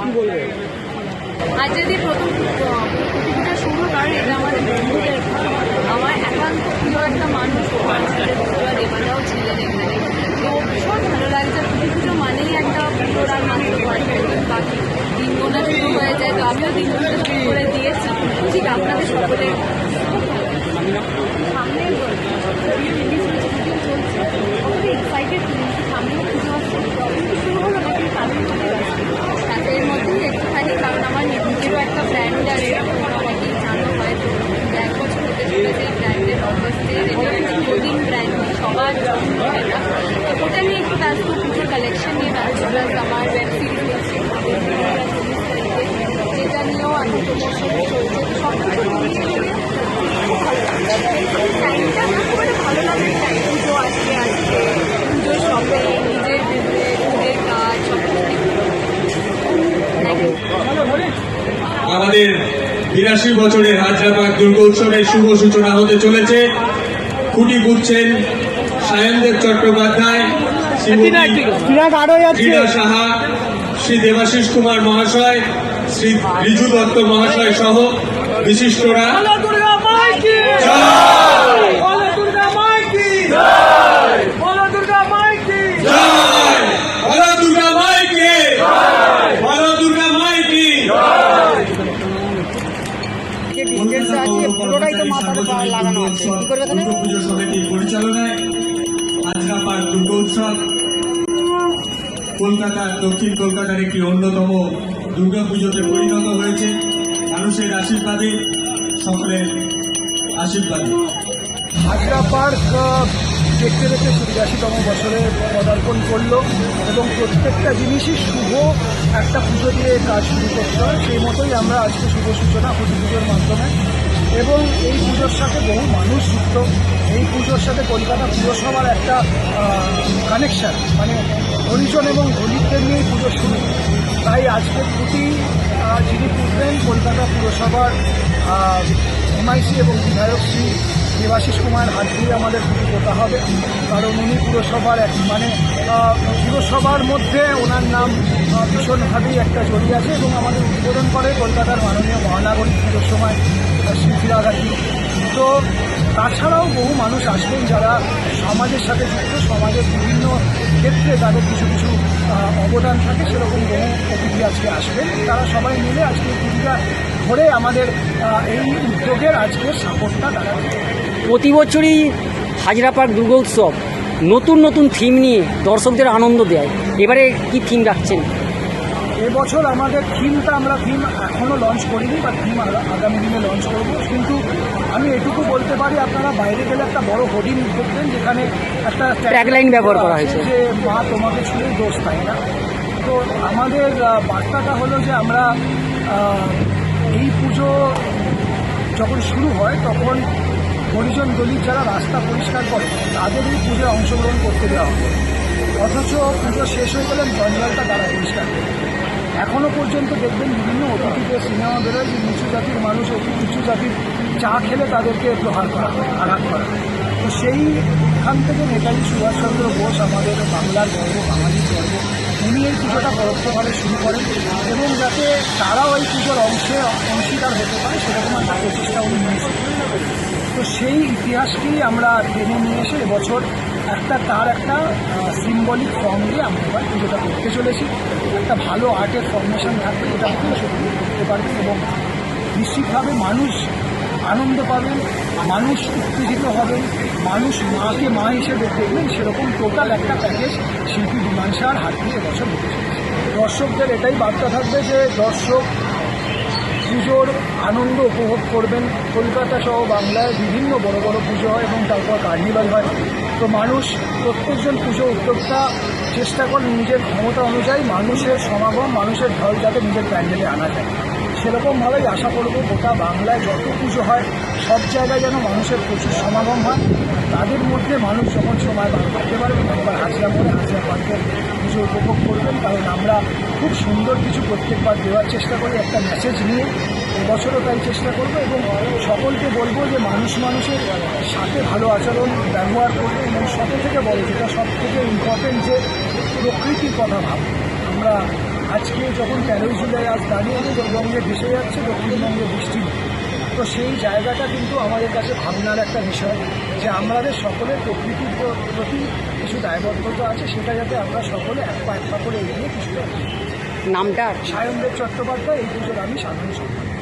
কি বলবে? আজ যদি প্রথম প্রতিযোগিতা শুরু কারণ এটা আমাদের আমার একান্ত প্রিয় একটা মানুষ দেবাদাও ছিলেন এখানে তো ভীষণ ভালো লাগছে পুজো পুজো মানেই একটা পুজোর আর মাত্র কয়েকটা দিন বাকি দিন গোনা শুরু হয়ে যায় তো আমিও দিন গোনা শুরু করে দিয়েছি ঠিক আপনাদের সকলে সামনে রিলিজ হয়েছে পুজো চলছে খুবই এক্সাইটেড সামনে পুজো আসছে প্রবলেম শুরু হলো নাকি সামনে পুজো আসছে তাতে এর মধ্যেই একটুখানি কারণ আমার নিজেরও একটা ব্র্যান্ড আছে অনেকেই জানো হয়তো এক বছর হতে চলেছে এই ব্র্যান্ডের অবস্থের এটা একটা ক্লোদিং ব্র্যান্ড সবার জন্য এটা তো ওটা নিয়ে একটু ব্যস্ত পুজোর কালেকশন নিয়ে ব্যস্ত প্লাস আমার ওয়েব সিরিজ আছে চল্লিশ তারিখে যেটা নিয়েও এখন প্রমোশন চলছে সব কিছু মিলিয়ে মিলিয়ে খুব ভালো লাগছে টাইমটা খুবই ভালো লাগে টাইম পুজো আজকে আজকে পুজোর শপে নিজের বিজনেস নিজের কাজ সব আমাদের বিরাশি বছরের হাজরাবাগ দুর্গোৎসবের শুভ সূচনা হতে চলেছে। খুঁটি বুঝছেন সায়নদেব চট্টোপাধ্যায় ক্রীড়া সাহা শ্রী দেবাশিস কুমার মহাশয় শ্রী রিজু দত্ত মহাশয় সহ বিশিষ্টরা। ডিটেলস আছে পুরোটাই তো মাথাতে লাগানো আছে। কি করবে তাহলে? পুজো সমিতির পরিচালনায় হাজরাপাড় দুর্গোৎসব কলকাতার দক্ষিণ কলকাতার একটি অন্যতম দুর্গা পুজোতে পরিণত হয়েছে। মানুষের আশীর্বাদে সকলের আশীর্বাদে। হাজরা পার্ক দেখতে দেখতে বিরাশিতম বছরে পদার্পণ করল এবং প্রত্যেকটা জিনিসই শুভ একটা পুজো দিয়ে কাজ শুরু করতে হয় সেই মতোই আমরা আজকে শুভ সূচনা প্রতি পুজোর মাধ্যমে এবং এই পুজোর সাথে বহু মানুষ যুক্ত। এই পুজোর সাথে কলকাতা পুরসভার একটা কানেকশান মানে হরিজন এবং দলিতদের নিয়েই পুজো শুরু। তাই আজকের প্রতি যিনি পুজবেন কলকাতা পুরসভার এমআইসি এবং বিধায়ক শ্রী দেবাশিস কুমার হাত দিয়ে আমাদের করতে হবে। কারণ উনি পুরসভার এক মানে পুরসভার মধ্যে ওনার নাম ভীষণভাবেই একটা জড়িয়ে আছে এবং আমাদের উদ্বোধন করে কলকাতার মাননীয় মহানাগরিক সময় শিল্পীরা তো তাছাড়াও বহু মানুষ আসবেন যারা সমাজের সাথে যুক্ত, সমাজের বিভিন্ন ক্ষেত্রে তাদের কিছু কিছু অবদান থাকে, সেরকম বহু অতিথি আজকে আসবেন। তারা সবাই মিলে আজকে পুজোটা ধরে আমাদের এই উদ্যোগের আজকের সাপোর্টটা দাঁড়াবে প্রতি বছরই হাজরা পার্ক দুর্গোৎসব নতুন নতুন থিম নিয়ে দর্শকদের আনন্দ দেয়। এবারে কি থিম রাখছেন? এবছর আমাদের থিমটা আমরা থিম এখনও লঞ্চ করিনি বা থিম আগামী দিনে লঞ্চ করব। কিন্তু আমি এটুকু বলতে পারি আপনারা বাইরে গেলে একটা বড় হোর্ডিং দেখবেন যেখানে একটা Tagline ব্যবহার করা হয়েছে। যে মা তোমাকে ছুঁয়ে দোষ তাই না। তো আমাদের বার্তাটা হলো যে আমরা এই পুজো যখন শুরু হয় তখন হরিজন দলিত যারা রাস্তা পরিষ্কার করে তাদের এই পুজোয় অংশগ্রহণ করতে দেওয়া হবে। অথচ পুজো শেষ হয়ে গেলে জঞ্জালটা তারা পরিষ্কার করে এখনও পর্যন্ত দেখবেন বিভিন্ন অতিথিতে সিনেমা বেরোয়, যে নিচু জাতির মানুষ অতি উঁচু জাতির চা খেলে তাদেরকে প্রহার করা, আঘাত করা। তো সেইখান থেকে নেতাজি সুভাষচন্দ্র বোস আমাদের বাংলার গর্ব, বাঙালির গর্ব। উনি এই পুজোটা পরোক্ষভাবে শুরু করেন এবং যাতে তারাও এই পুজোর অংশে অংশীদার হতে পারে সেরকম একটা প্রচেষ্টা উনি নিয়েছেন তো সেই ইতিহাসকেই আমরা টেনে নিয়ে এসে এবছর একটা, তার একটা সিম্বলিক ফর্ম দিয়ে আমরা এবার পুজোটা করতে চলেছি। একটা ভালো আর্টের ফর্মেশন থাকবে যেটা আপনি সত্যি করতে পারবেন এবং নিশ্চিতভাবে মানুষ আনন্দ পাবেন, মানুষ উত্তেজিত হবেন, মানুষ মাকে মা হিসেবে দেখবেন, সেরকম টোটাল একটা প্যাকেজ শিল্পী বিমানসার হাত দিয়ে এবছর দর্শকদের এটাই বার্তা থাকবে যে দর্শক পুজোর আনন্দ উপভোগ করবেন। কলকাতা সহ বাংলায় বিভিন্ন বড় বড় পুজো হয় এবং তারপর কার্নিভাল হয়। তো মানুষ, প্রত্যেকজন পুজো উদ্যোক্তা চেষ্টা করেন নিজের ক্ষমতা অনুযায়ী মানুষের সমাগম, মানুষের ঢল যাতে নিজের প্যান্ডেলে আনা যায়। সেরকমভাবেই আশা করব গোটা বাংলায় যত পুজো হয়, সব জায়গায় যেন মানুষের প্রচুর সমাগম হয়। তাদের মধ্যে মানুষ যখন সময় বার করতে পারবেন একবার হাজিরা করে হাজিরা পার্কের পুজো উপভোগ করবেন। কারণ আমরা খুব সুন্দর কিছু প্রত্যেকবার দেওয়ার চেষ্টা করি, একটা মেসেজ নিয়ে। এবছরও তাই চেষ্টা করব এবং সকলকে বলব যে মানুষ মানুষের সাথে ভালো আচরণ ব্যবহার করবে এবং সব থেকে বড় যেটা সব থেকে ইম্পর্টেন্ট যে প্রকৃতির কথা ভাব আমরা আজকে যখন তেরোই জুলাই আজ দাঁড়িয়ে উত্তরবঙ্গে ভেসে যাচ্ছে দক্ষিণবঙ্গে বৃষ্টি। তো সেই জায়গাটা কিন্তু আমাদের কাছে ভাবনার একটা বিষয় যে আমাদের সকলের প্রকৃতির প্রতি কিছু দায়বদ্ধতা আছে সেটা যাতে আমরা সকলে এক পা এক পা করে এগিয়ে কিছুটা নামটা? সায়নদেব চট্টোপাধ্যায় এই পুজোর আমি সাধারণ সম্পাদক।